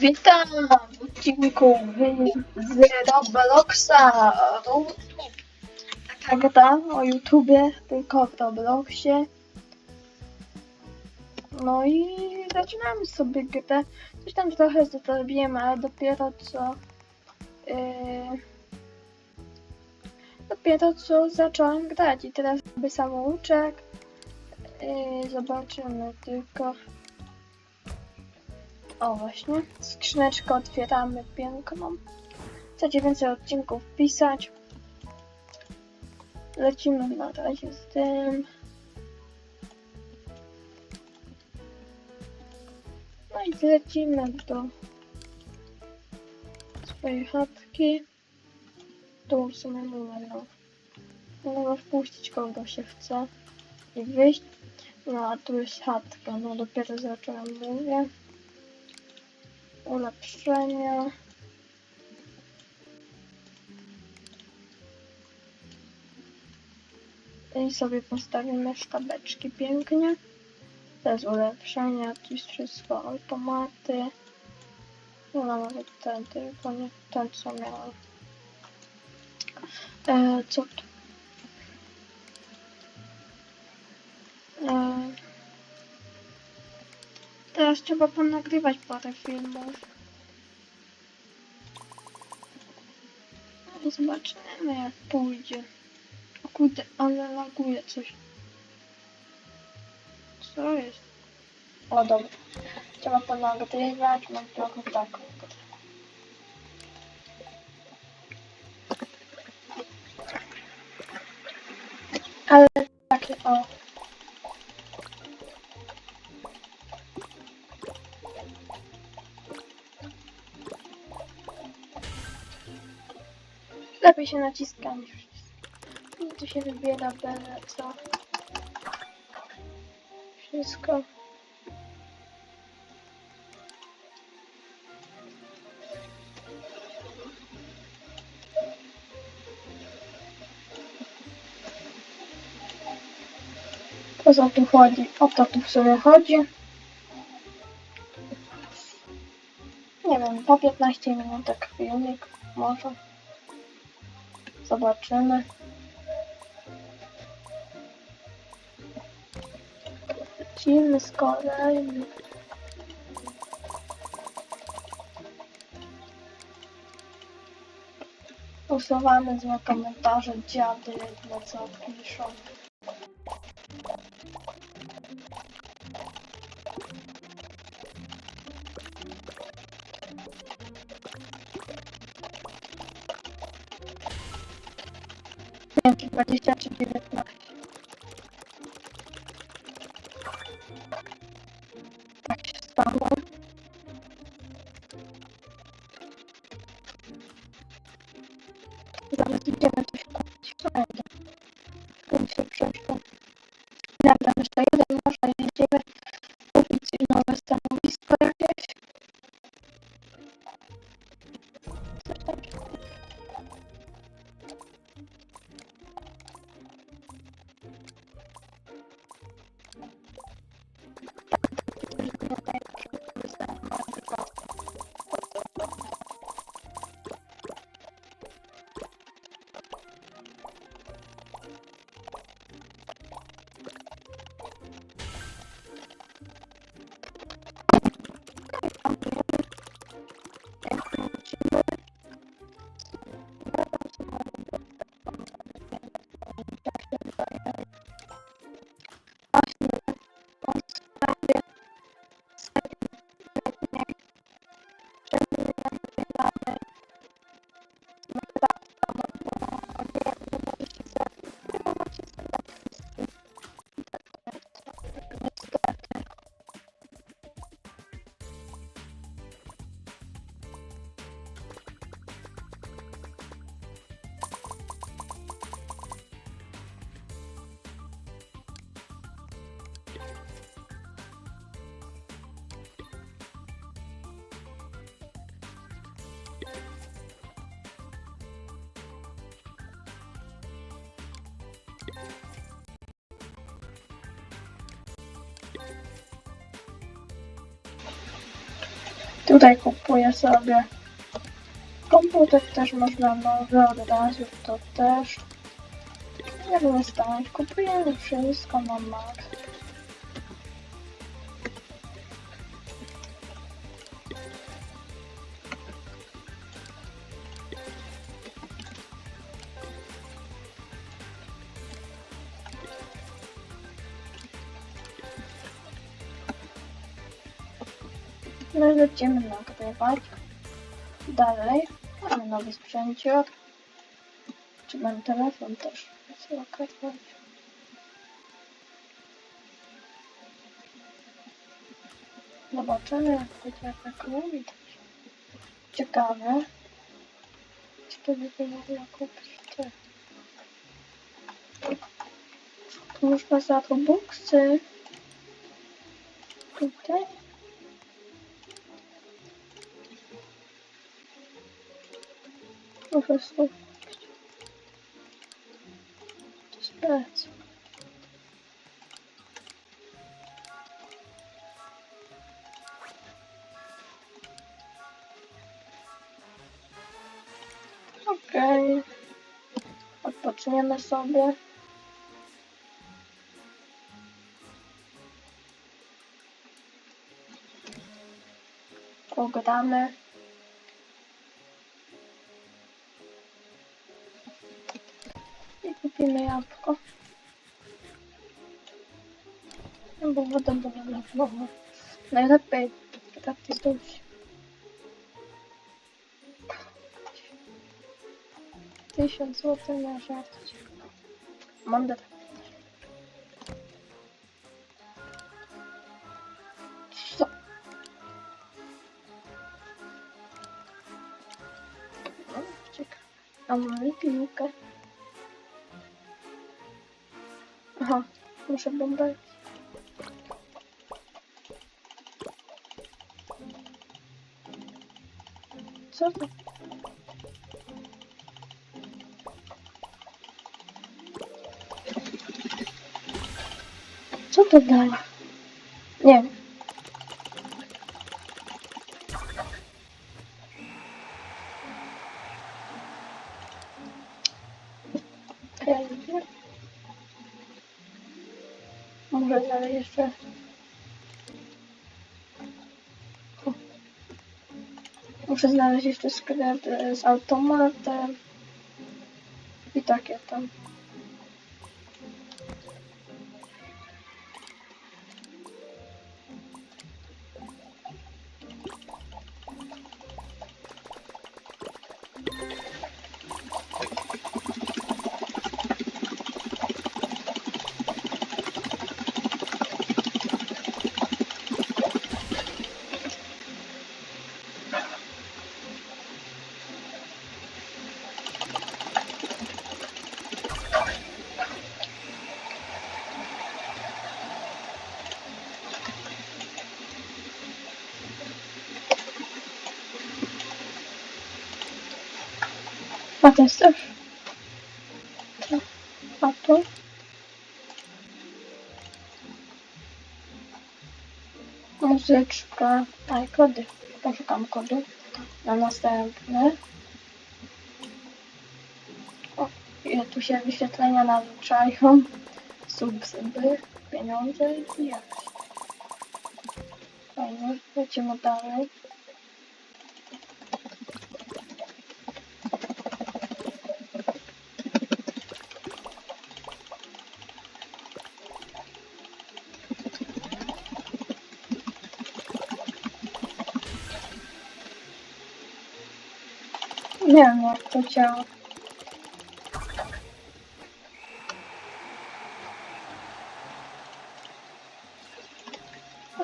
Witam w odcinku z Robloxa. Taka gra o YouTubie, tylko w Robloxie. No i zaczynamy sobie grę. Coś tam trochę zrobiłem, ale dopiero co... Yy, dopiero co zacząłem grać i teraz robię samouczek. Yy, zobaczymy tylko... O właśnie, skrzyneczkę otwieramy piękną. Chcecie więcej odcinków pisać? Lecimy na razie z tym. No i lecimy do swojej chatki. Tu w sumie numer. No. Możemy wpuścić kogo się chce i wyjść. No a tu jest chatka, no dopiero zacząłem mówię ulepszenia. I sobie postawimy sztabeczki pięknie. Jest ulepszenia, tu jest wszystko automaty. No nawet ten tylko nie ten co miałem. E, co tu? Trzeba ponagrywać parę filmów. No zobaczymy jak pójdzie. O kurde, ale laguje coś. Co jest? O dobra. Trzeba ponagrywać, mam trochę taką Lepiej się naciska niż. I tu się wybiera co. Wszystko. O co tu chodzi? O to tu w sumie chodzi. Nie wiem, po 15 minutek filmik może. Zobaczymy. Lecimy z kolejnym. Usuwamy złe komentarze dziady, jedne co piszą. Dwadzieścia czy dziewiętnaście. Tak się stało. Tutaj kupuję sobie komputer, też można nowy od razu, to też. Jak wystać, kupujemy wszystko na maksa. I lecimy nagrywać. Dalej. Mamy nowy sprzęcior. Czy mam telefon też? Zobaczymy jak będzie efektywnie. Ciekawe. Czy to by mogła kupić te. Tu można za to buksy. Tutaj. Słuchać. To plec. Okej. Odpoczniemy sobie. Pogramy. I kupimy jabłko. No bo woda była na wodę. Najlepiej tak jest dobrze. Tysiąc złotych na żart. Mądre. Co? No, Ciekawe. Muszę bombę. Co to? Co to daje? Może dalej jeszcze. Muszę znaleźć jeszcze sklep e, z automatem. I takie tam. A to jest też. A to. Muzyczka. Aj, kody. Poszukam kodu. Na następny. O, ile tu się wyświetlenia naliczają. Subsyby, pieniądze i jakieś. Fajnie, lecimy dalej. Nie wiem jak to działa.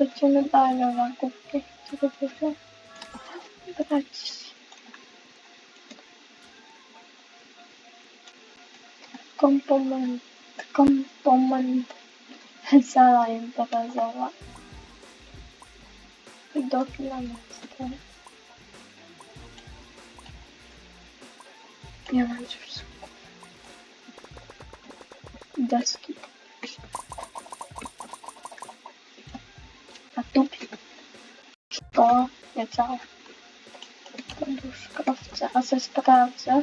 Lecimy dalej na. Co to było? Brać. Komponent. Komponent. Sala imprezowa. Widoki na miasto. Nie czy wszystko. Deski. A tu szkoła Nie całe. Poduszkowce, a se sprawdzę.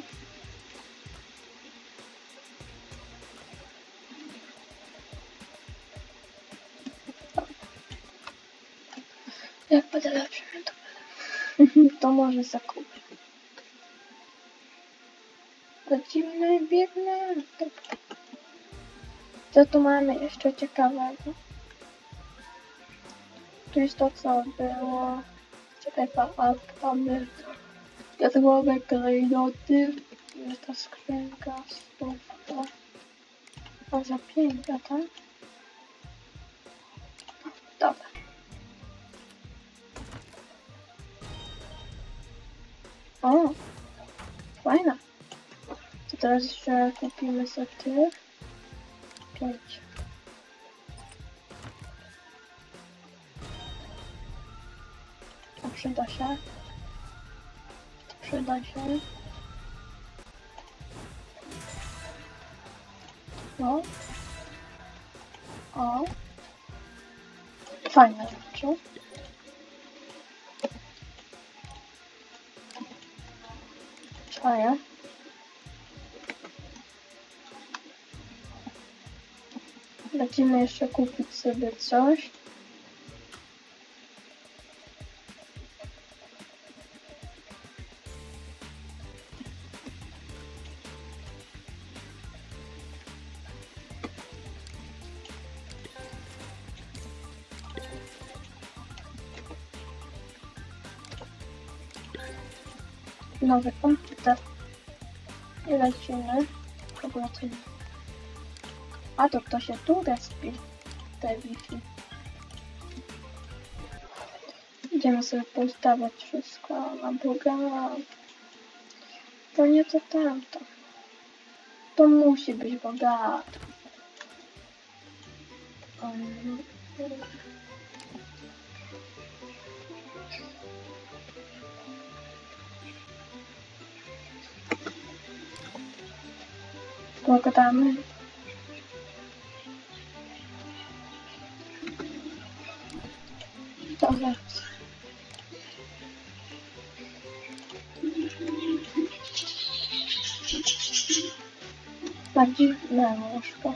Jak będę lepszy, to. To może zakupię. Lecimy, biegnę. Co tu mamy jeszcze ciekawego? Tu jest to, co było. Czekaj, aby Jadłowe klejnoty. Jest ta skrzynka, stówka. A za pięć, tak? Dobra. O, fajna. Teraz jeszcze kupimy sobie tych. Pięć. To przyda się. To przyda się. No. O. Fajne rzeczy. Czaję. Lecimy jeszcze kupić sobie coś. Nowy komputer. I lecimy. Próbujemy. A to kto się tu respi? Te Wi-Fi. Idziemy sobie poustawiać wszystko na Boga. To nie to tamto. To musi być bogato. Um. Dobra. Tak dziwne łóżko.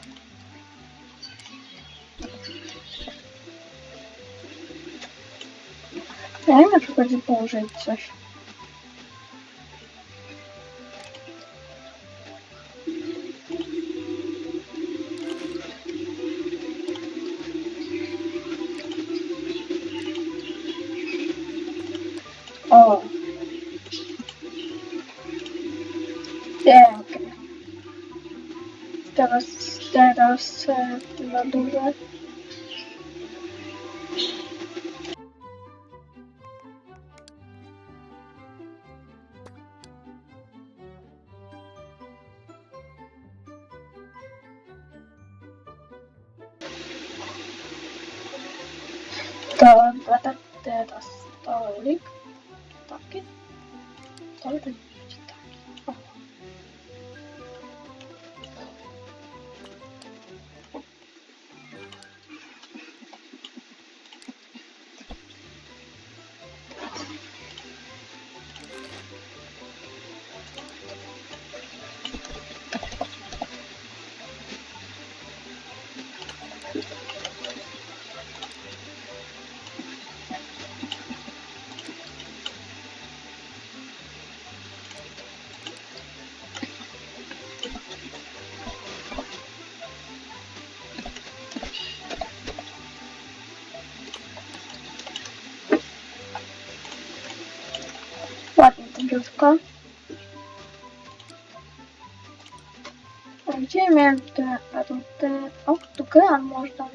Jak na przykład położyć Teraz, teraz e, na duże. Dobra, tak teraz stolik. Taki. Stolik biurko. Gdzie miałem te, a tu te, o, tu kran można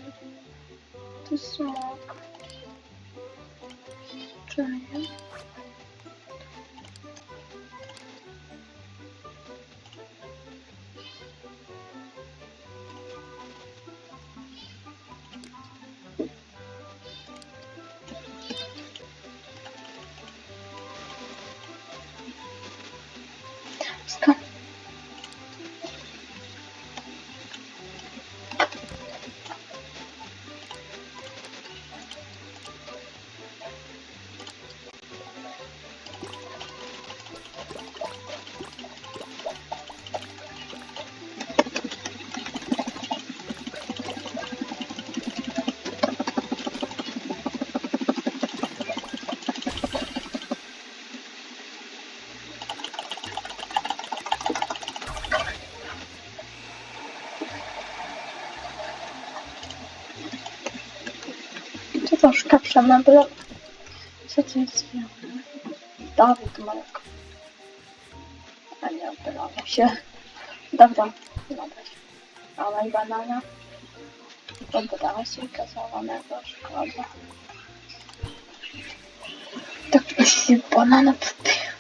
troszkę przemeblował. Co to jest zmiana? Dawid Marek. A nie obylało się. Dobra, dobra. Ale banana. Dobra, słika złamanego, szkoda. Tak się banana popił.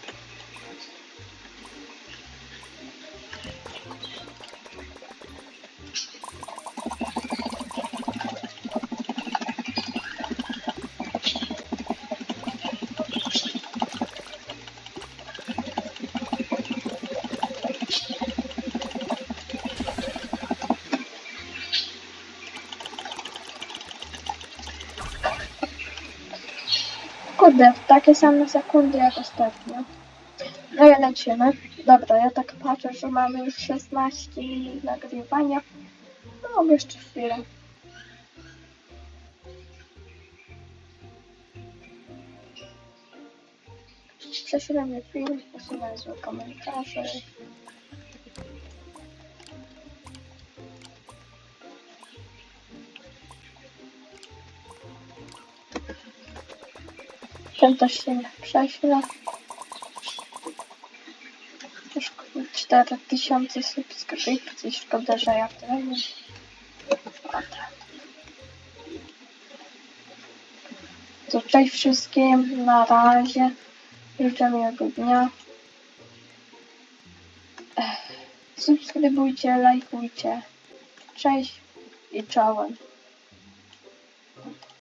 Kurde, takie same sekundy jak ostatnio. No i lecimy. Dobra, ja tak patrzę, że mamy już 16 minut nagrywania. No jeszcze chwilę. Prześlemy film, usunę złe komentarze. Ten też się prześle. Już 4000 subskrypcji, szkoda, że ja tyle nie. To cześć wszystkim, na razie. Życzę miłego dnia. Subskrybujcie, lajkujcie. Cześć i czołem.